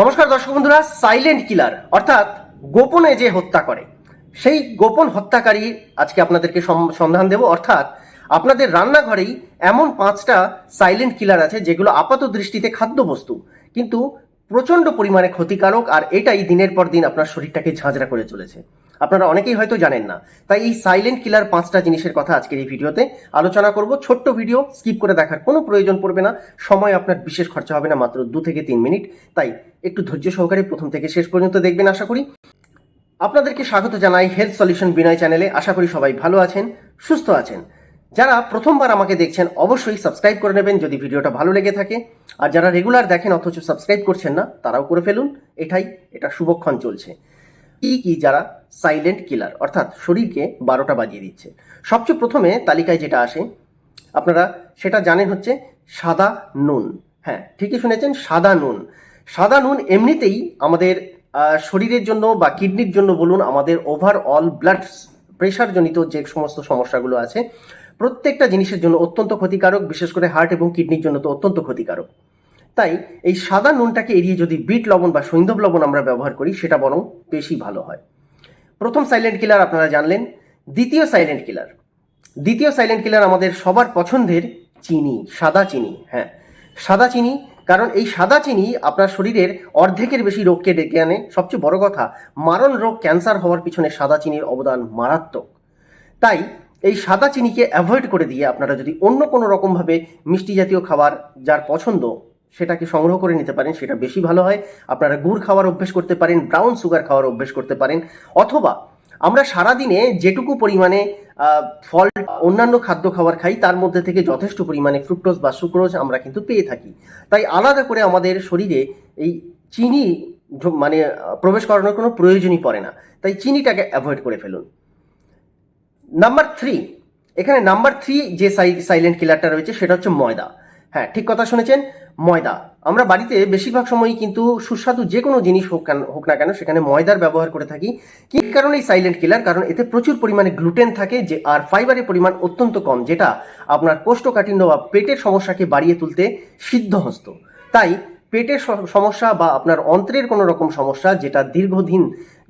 নমস্কার দর্শক বন্ধুরা সাইলেন্ট কিলার অর্থাৎ গোপনে যে হত্যা করে, সেই গোপন হত্যাকারী আজকে আপনাদেরকে সন্ধান দেব। অর্থাৎ আপনাদের রান্নাঘরেই এমন পাঁচটা সাইলেন্ট কিলার আছে, যেগুলো আপাত দৃষ্টিতে খাদ্যবস্তু। কিন্তু প্রচণ্ড পরিমাণে ক্ষতিকারক, আর এটাই দিনের পর দিন আপনার শরীরটাকে ঝাঁঝরা করে চলেছে। আপনারা অনেকেই হয়তো জানেন না। তাই এই সাইলেন্ট কিলার পাঁচটা জিনিসের কথা আজকের এই ভিডিওতে আলোচনা করব। ছোট্ট ভিডিও স্কিপ করে দেখার কোনো প্রয়োজন পড়বে না। সময় আপনার বিশেষ খরচা হবে না, মাত্র দু থেকে তিন মিনিট। তাই একটু ধৈর্য সহকারে প্রথম থেকে শেষ পর্যন্ত দেখবেন, আশা করি। আপনাদেরকে স্বাগত জানাই হেলথ সলিউশন বিনয় চ্যানেলে আশা করি সবাই ভালো আছেন, সুস্থ আছেন। যারা প্রথমবার আমাকে দেখছেন, অবশ্যই সাবস্ক্রাইব করে নেবেন যদি ভিডিওটা ভালো লেগে থাকে। আর যারা রেগুলার দেখেন, অথচ সাবস্ক্রাইব করছেন না, তারাও করে ফেলুন। এটাই, এটা শুভক্ষণ চলছে। কি কি যারা সাইলেন্ট কিলার অর্থাৎ শরীরকে বারোটা বাজিয়ে দিচ্ছে। সবচেয়ে প্রথমে তালিকায় যেটা আসে, আপনারা সেটা জানেন হচ্ছে সাদা নুন। হ্যাঁ ঠিকই শুনেছেন, সাদা নুন। সাদা নুন এমনিতেই আমাদের শরীরের জন্য বা কিডনির জন্য বলুন, আমাদের ওভারঅল ব্লাড প্রেশারজনিত যে সমস্ত সমস্যাগুলো আছে, প্রত্যেকটা জিনিসের জন্য অত্যন্ত ক্ষতিকারক, বিশেষ করে হার্ট এবং কিডনির জন্য তো অত্যন্ত ক্ষতিকারক। তাই এই সাদা নুনটাকে এড়িয়ে যদি বিট লবণ বা সৈন্ধব লবণ আমরা ব্যবহার করি, সেটা বরং বেশি ভালো হয়। প্রথম সাইলেন্ট কিলার আপনারা জানলেন, দ্বিতীয় সাইলেন্ট কিলার দ্বিতীয় সাইলেন্ট কিলার আমাদের সবার পছন্দের চিনি, সাদা চিনি হ্যাঁ। সাদা চিনি, কারণ এই সাদা চিনি আপনার শরীরের অর্ধেকের বেশি রোগকে ডেকে আনে। সবচেয়ে বড় কথা, মারণ রোগ ক্যান্সার হওয়ার পিছনে সাদা চিনির অবদান মারাত্মক। তাই এই সাদা চিনিকে অ্যাভয়েড করে দিয়ে আপনারা যদি অন্য কোনো রকমভাবে মিষ্টি জাতীয় খাবার যার পছন্দ সেটাকে সংগ্রহ করে নিতে পারেন, সেটা বেশি ভালো হয়। আপনারা গুড় খাওয়ার অভ্যেস করতে পারেন ব্রাউন সুগার খাওয়ার অভ্যেস করতে পারেন। অথবা আমরা সারাদিনে যেটুকু পরিমাণে ফল, অন্যান্য খাদ্য খাবার খাই, তার মধ্যে থেকে যথেষ্ট পরিমাণে ফ্রুক্টোজ বা সুক্রোজ আমরা কিন্তু পেয়ে থাকি। তাই আলাদা করে আমাদের শরীরে এই চিনি মানে প্রবেশ করানোর কোনো প্রয়োজনই পড়ে না। তাই চিনিটাকে অ্যাভয়েড করে ফেলুন। নাম্বার থ্রি এখানে নাম্বার থ্রি যে সাইলেন্ট কিলারটা রয়েছে, সেটা হচ্ছে ময়দা। হ্যাঁ ঠিক কথা শুনেছেন? ময়দা। আমরা বাড়িতে বেশিরভাগ সময়ই কিন্তু সুস্বাদু যে কোনো জিনিস হোক হোক না কেন সেখানে ময়দার ব্যবহার করে থাকি। কি কারণে সাইলেন্ট কিলার কারণ এতে প্রচুর পরিমাণে গ্লুটেন থাকে যে, আর ফাইবারের পরিমাণ অত্যন্ত কম, যেটা আপনার কোষ্ঠকাঠিন্য বা পেটের সমস্যাকে বাড়িয়ে তুলতে সিদ্ধহস্ত। তাই পেটের সমস্যা বা আপনার অন্ত্রের কোনো রকম সমস্যা যেটা দীর্ঘদিন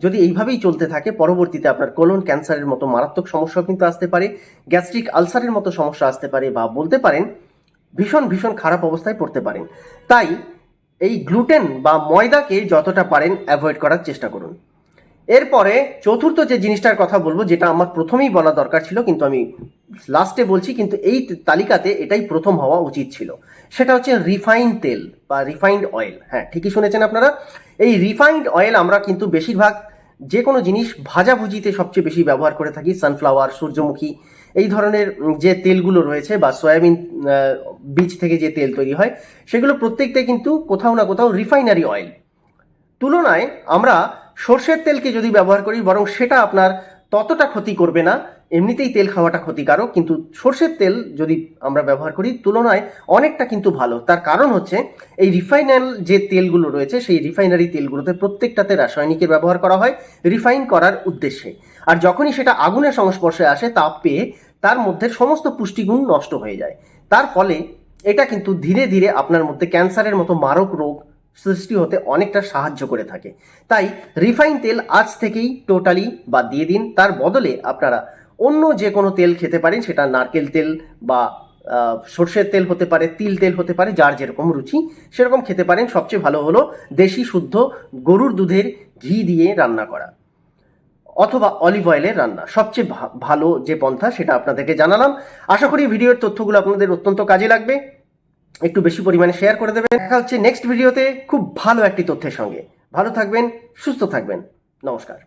যদি এইভাবেই চলতে থাকে, পরবর্তীতে আপনার কোলন ক্যান্সারের মতো মারাত্মক সমস্যাও কিন্তু আসতে পারে গ্যাস্ট্রিক আলসারের মতো সমস্যা আসতে পারে বা বলতে পারেন ভীষণ ভীষণ খারাপ অবস্থায় পড়তে পারেন। তাই এই গ্লুটেন বা ময়দাকে যতটা পারেন অ্যাভয়েড করার চেষ্টা করুন। এরপরে চতুর্থ যে জিনিসটার কথা বলব, যেটা আমার প্রথমেই বলা দরকার ছিল, কিন্তু আমি লাস্টে বলছি, কিন্তু এই তালিকাতে এটাই প্রথম হওয়া উচিত ছিল। সেটা হচ্ছে রিফাইন্ড তেল বা রিফাইন্ড অয়েল হ্যাঁ ঠিকই শুনেছেন আপনারা? এই রিফাইন্ড অয়েল আমরা কিন্তু বেশিরভাগ যে কোনো জিনিস ভাজাভুজিতে সবচেয়ে বেশি ব্যবহার করে থাকি সানফ্লাওয়ার সূর্যমুখী, এই ধরনের যে তেলগুলো রয়েছে বা সয়াবিন বীজ থেকে যে তেল তৈরি হয়, সেগুলো প্রত্যেকটাই কিন্তু কোথাও না কোথাও রিফাইনারি অয়েল তুলনায় আমরা সর্ষের তেলকে যদি ব্যবহার করি, বরং সেটা আপনার ততটা ক্ষতি করবে না এমনিতেই তেল খাওয়াটা ক্ষতিকারক, কিন্তু সর্ষের তেল যদি আমরা ব্যবহার করি, তুলনায় অনেকটা কিন্তু ভালো। তার কারণ হচ্ছে, এই রিফাইনাল যে তেলগুলো রয়েছে, সেই রিফাইনারি তেলগুলোতে প্রত্যেকটাতে রাসায়নিকের ব্যবহার করা হয়, রিফাইন করার উদ্দেশ্যে। আর যখনই সেটা আগুনের সংস্পর্শে আসে, তাপ পেয়ে তার মধ্যে সমস্ত পুষ্টিগুণ নষ্ট হয়ে যায়। তার ফলে এটা কিন্তু ধীরে ধীরে আপনার মধ্যে ক্যান্সারের মতো মারক রোগ সৃষ্টি হতে অনেকটা সাহায্য করে থাকে। তাই রিফাইন তেল আজ থেকেই টোটালি বাদ দিয়ে দিন। তার বদলে আপনারা অন্য যে কোনো তেল খেতে পারেন, সেটা নারকেল তেল বা সর্ষের তেল হতে পারে, তিল তেল হতে পারে, যার যেরকম রুচি, সেরকম খেতে পারেন। সবচেয়ে ভালো হলো দেশি শুদ্ধ গরুর দুধের ঘি দিয়ে রান্না করা অথবা অলিভ অয়েলের রান্না। সবচেয়ে ভালো যে পন্থা, সেটা আপনাদেরকে জানালাম। আশা করি ভিডিওর তথ্যগুলো আপনাদের অত্যন্ত কাজে লাগবে। একটু বেশি পরিমাণে শেয়ার করে দেবেন। দেখা হচ্ছে নেক্সট ভিডিওতে খুব ভালো একটি তথ্যের সঙ্গে। ভালো থাকবেন, সুস্থ থাকবেন। নমস্কার।